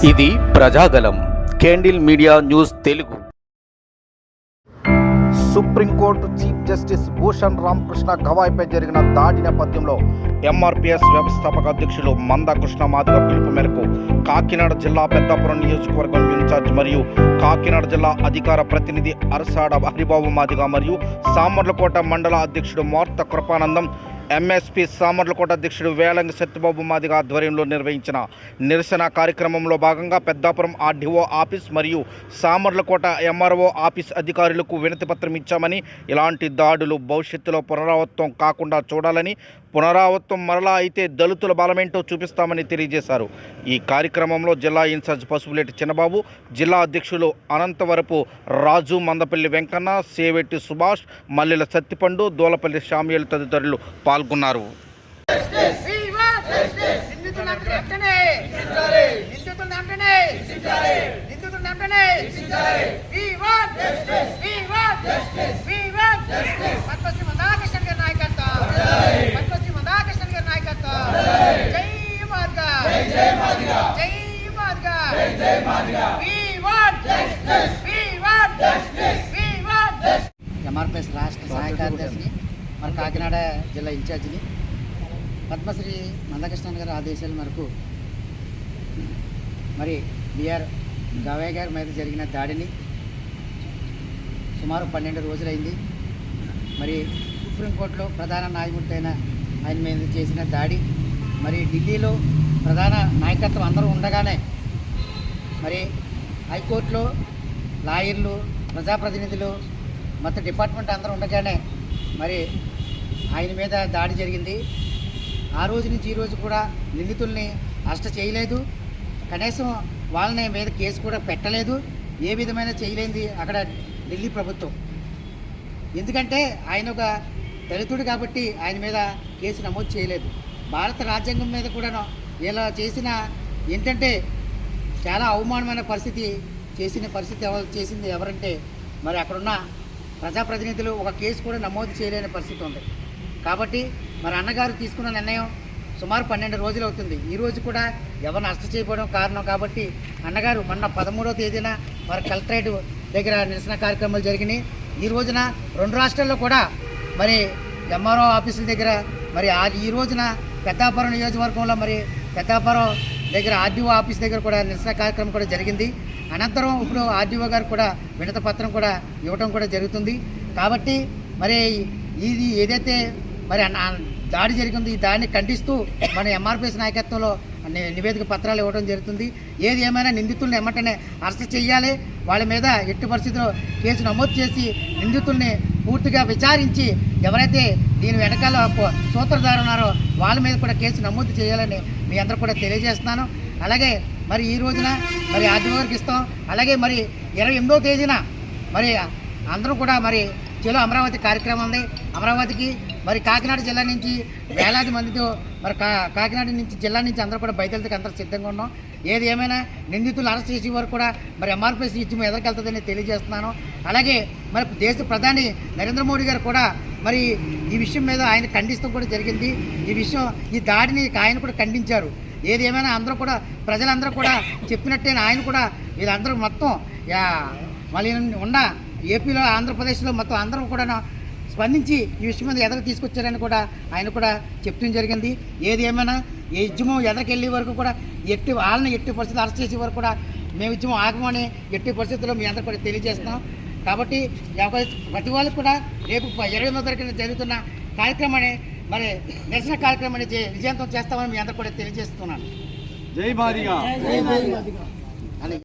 ఇది Prajagalam candle media news Telugu. Supreme court chief justice Bhushan Ramakrishna గవాయిపై జరిగిన దాడి నేపథ్యంలో ఎంఆర్పిఎస్ వ్యవస్థాపక అధ్యక్షులు మందకృష్ణ మాదిగ పిలుపు మేరకు కాకినాడ జిల్లా పెద్దాపురం నియోజకవర్గం ఇన్ఛార్జ్ మరియు కాకినాడ జిల్లా అధికార ప్రతినిధి అరసాడ హరిబాబు మాదిగ మరియు సామర్లకోట మండల అధ్యక్షుడు మార్త కృపానందం ఎంఎస్పి సామర్లకోట అధ్యక్షుడు వేలంగి సత్యబాబు మాదిగ ఆధ్వర్యంలో నిర్వహించిన నిరసన కార్యక్రమంలో భాగంగా పెద్దాపురం ఆర్డీఓ ఆఫీస్ మరియు సామర్లకోట ఎంఆర్ఓ ఆఫీస్ అధికారులకు వినతిపత్రం ఇచ్చామని ఇలాంటి దాడులు భవిష్యత్తులో పునరావృతం కాకుండా చూడాలని పునరావృతం మరలా అయితే దళితుల బలమేంటో చూపిస్తామని తెలియజేశారు. ఈ కార్యక్రమంలో జిల్లా ఇన్ఛార్జ్ పసుపులేటి చిన్నబాబు జిల్లా అధ్యక్షులు అనంతవరపు రాజు మందపల్లి వెంకన్న సేవెట్టి సుభాష్ మల్లెల సత్తిపండు దూలపల్లి షామియల్ తదితరులు పాల్గొన్నారు. పాల్గొన్నారు. ఎంఆర్పిఎస్ రాష్ట్ర సహాయ కార్యదర్శిని మరి కాకినాడ జిల్లా ఇన్ఛార్జిని. పద్మశ్రీ మందకృష్ణన్ గారి ఆదేశాల మేరకు మరి బిఆర్ గవయ్య గారి మీద జరిగిన దాడిని సుమారు పన్నెండు రోజులైంది. మరి సుప్రీంకోర్టులో ప్రధాన న్యాయమూర్తి అయిన ఆయన మీద చేసిన దాడి మరి ఢిల్లీలో ప్రధాన నాయకత్వం అందరూ ఉండగానే మరి హైకోర్టులో లాయర్లు ప్రజాప్రతినిధులు మొత్తం డిపార్ట్మెంట్ అందరూ ఉండగానే మరి ఆయన మీద దాడి జరిగింది. ఆ రోజు నుంచి ఈ రోజు కూడా నిందితుల్ని అరెస్ట్ చేయలేదు. కనీసం వాళ్ళని మీద కేసు కూడా పెట్టలేదు. ఏ విధమైన చేయలేంది అక్కడ ఢిల్లీ ప్రభుత్వం. ఎందుకంటే ఆయన ఒక దళితుడు కాబట్టి ఆయన మీద కేసు నమోదు చేయలేదు. భారత రాజ్యాంగం మీద కూడా ఇలా చేసిన ఏంటంటే చాలా అవమానమైన పరిస్థితి చేసిన పరిస్థితి ఎవరు చేసింది ఎవరంటే మరి అక్కడున్న ప్రజాప్రతినిధులు ఒక కేసు కూడా నమోదు చేయలేని పరిస్థితి ఉంది. కాబట్టి మరి అన్నగారు తీసుకున్న నిర్ణయం సుమారు పన్నెండు రోజులు అవుతుంది. ఈ రోజు కూడా ఎవరిని అరెస్ట్ చేయకపోవడం కారణం కాబట్టి అన్నగారు మొన్న పదమూడవ తేదీన మరి కలెక్టరేట్ దగ్గర నిరసన కార్యక్రమాలు జరిగినాయి. ఈ రోజున రెండు రాష్ట్రాల్లో కూడా మరి ఎంఆర్ఓ ఆఫీసుల దగ్గర మరి ఈ రోజున పెద్దాపురం నియోజకవర్గంలో మరి పెద్దాపురం దగ్గర ఆర్డీఓ ఆఫీస్ దగ్గర కూడా నిరసన కార్యక్రమం కూడా జరిగింది. అనంతరం ఇప్పుడు ఆర్డీఓ గారు కూడా వినత పత్రం కూడా ఇవ్వడం కూడా జరుగుతుంది. కాబట్టి మరి ఇది ఏదైతే మరి దాడి జరిగింది ఈ దాడిని ఖండిస్తూ మన ఎంఆర్పిఎస్ నాయకత్వంలో నివేదిక పత్రాలు ఇవ్వడం జరుగుతుంది. ఏది ఏమైనా నిందితుల్ని ఎమ్మటనే అరెస్ట్ చేయాలి వాళ్ళ మీద ఎట్టి పరిస్థితుల్లో కేసు నమోదు చేసి నిందితుల్ని పూర్తిగా విచారించి ఎవరైతే దీని వెనకాల సూత్రధారు ఉన్నారో వాళ్ళ మీద కూడా కేసు నమోదు చేయాలని మీ అందరూ కూడా తెలియజేస్తున్నాను. అలాగే మరి ఈ రోజున మరి ఆర్డీఓ గారికి ఇస్తాం. అలాగే మరి ఇరవై ఎనిమిదో తేదీన మరి అందరూ కూడా మరి చెలో అమరావతి కార్యక్రమం ఉంది. అమరావతికి మరి కాకినాడ జిల్లా నుంచి వేలాది మందితో మరి కా కాకినాడ నుంచి జిల్లా నుంచి అందరూ కూడా బయలుదేరికి అందరూ సిద్ధంగా ఉన్నాం. ఏది ఏమైనా నిందితులు అరెస్ట్ చేసే వరకు కూడా మరి ఎంఆర్పిఎస్ ఇచ్చి ఎదరికెళ్తుందని తెలియజేస్తున్నాను. అలాగే మరి దేశ ప్రధాని నరేంద్ర మోడీ గారు కూడా మరి ఈ విషయం మీద ఆయన ఖండిస్తూ కూడా జరిగింది. ఈ విషయం ఈ దాడిని ఆయన కూడా ఖండించారు. ఏది ఏమైనా అందరూ కూడా ప్రజలందరూ కూడా చెప్పినట్టే ఆయన కూడా వీళ్ళందరూ మొత్తం మళ్ళీ ఉన్న ఏపీలో ఆంధ్రప్రదేశ్లో మొత్తం అందరూ కూడా స్పందించి ఈ విషయం మీద ఎదరికి తీసుకొచ్చారని కూడా ఆయన కూడా చెప్తూ జరిగింది. ఏది ఏమైనా ఈ ఉద్యమం ఎదరికి వెళ్ళే వరకు కూడా ఎట్టి వాళ్ళని ఎట్టి పరిస్థితులు అరెస్ట్ చేసే వరకు కూడా మేము ఉద్యమం ఆగమని ఎట్టి పరిస్థితుల్లో మీ అందరూ కూడా తెలియజేస్తున్నాం. కాబట్టి ప్రతి వాళ్ళకి కూడా రేపు ఇరవై ఎనిమిదో తారీఖున జరుగుతున్న కార్యక్రమాన్ని మరి నిరసన కార్యక్రమాన్ని విజయవంతం చేస్తామని మీ అందరూ కూడా తెలియజేస్తున్నాను. జై మాదిగ.